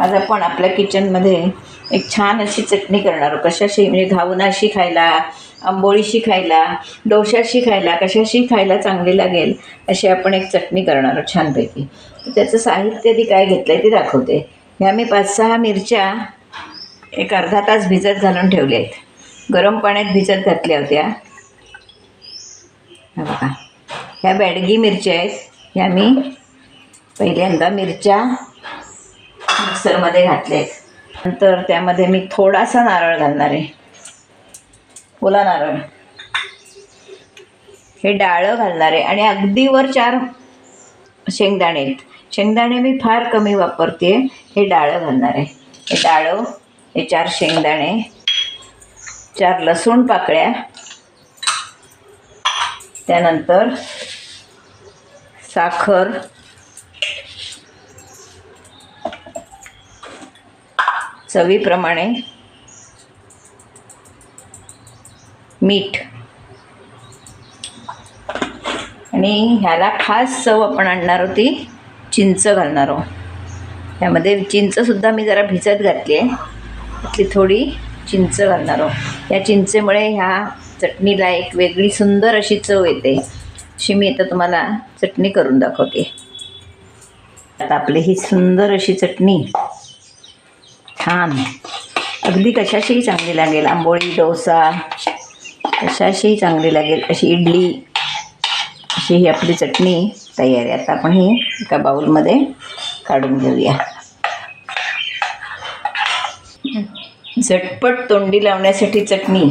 आज आपण आपल्या किचनमध्ये एक छान अशी चटणी करणार आहोत. कशाशी? म्हणजे घावनाशी खायला आंबोळीशी खायला डोशाशी खायला कशाशी खायला चांगली लागेल अशी आपण एक चटणी करणार आहोत छानपैकी. त्याचं साहित्य आधी काय घेतलं आहे ते दाखवते. ह्या मी पाच सहा मिरच्या एक अर्धा तास भिजत घालून ठेवल्या आहेत. गरम पाण्यात भिजत घातल्या होत्या. बघा. ह्या बॅडगी मिरच्या आहेत. ह्या मी पहिल्यांदा मिरच्या मिक्सरमध्ये घातले आहेत. नंतर त्यामध्ये मी थोडासा नारळ घालणार आहे. ओला नारळ. हे डाळं घालणार आहे आणि अगदी वर चार शेंगदाणे आहेत. शेंगदाणे मी फार कमी वापरते हे डाळं घालणार आहे. हे डाळं हे चार शेंगदाणे चार लसूण पाकळ्या त्यानंतर साखर चवीप्रमाणे मीठ. आणि ह्याला खास चव आपण आणणार होती चिंच घालणार आहोत. त्यामध्ये चिंचसुद्धा मी जरा भिजत घातली आहे. त्यातली थोडी चिंच घालणार आहोत. या चिंचेमुळे ह्या चटणीला एक वेगळी सुंदर अशी चव येते. अशी मी आता तुम्हाला चटणी करून दाखवते. आता आपली ही सुंदर अशी चटणी छान. अगदी कशाशीही चांगली लागेल. आंबोळी डोसा कशाशीही चांगली लागेल. अशी इडली अशी ही आपली चटणी तयार आहे. आता आपण ही एका बाऊलमध्ये काढून घेऊया. झटपट तोंडी लावण्यासाठी चटणी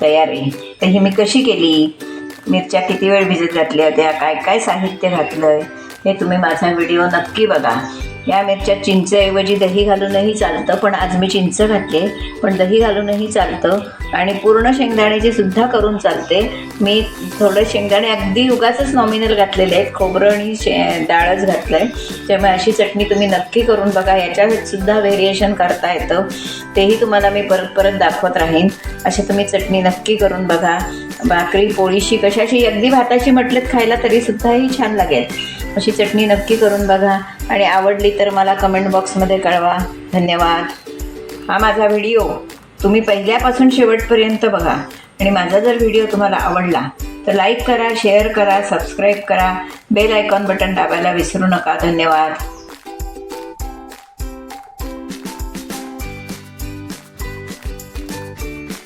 तयार आहे. तर ही मी कशी केली? मिरच्या किती वेळ भिजत घातल्या होत्या? काय काय साहित्य घातलं आहे हे तुम्ही माझा व्हिडिओ नक्की बघा. या मिरच्या चिंचेऐवजी दही घालूनही चालतं. पण आज मी चिंच घातले पण दही घालूनही चालतं. आणि पूर्ण शेंगदाण्याची सुद्धा करून चालते. मी थोडं शेंगदाणे अगदी उगाचच नॉमिनल घातलेले आहेत. खोबरं आणि शे डाळच घातलं आहे त्यामुळे अशी चटणी तुम्ही नक्की करून बघा. याच्यात सुद्धा व्हेरिएशन करता येतं. तेही तुम्हाला मी परत परत दाखवत राहीन. अशी तुम्ही चटणी नक्की करून बघा. भाकरी पोळीशी कशाशी? अगदी भाताची म्हटलेत खायला तरीसुद्धाही छान लागेल. अशी चटणी नक्की करून बघा. आणि आवडली तर मला कमेंट बॉक्समध्ये कळवा. धन्यवाद. हा माझा व्हिडिओ तुम्ही पहिल्यापासून शेवटपर्यंत बघा. आणि माझा जर व्हिडिओ तुम्हाला आवडला तर लाईक करा शेअर करा सबस्क्राईब करा. बेल आयकॉन बटन दाबायला विसरू नका. धन्यवाद.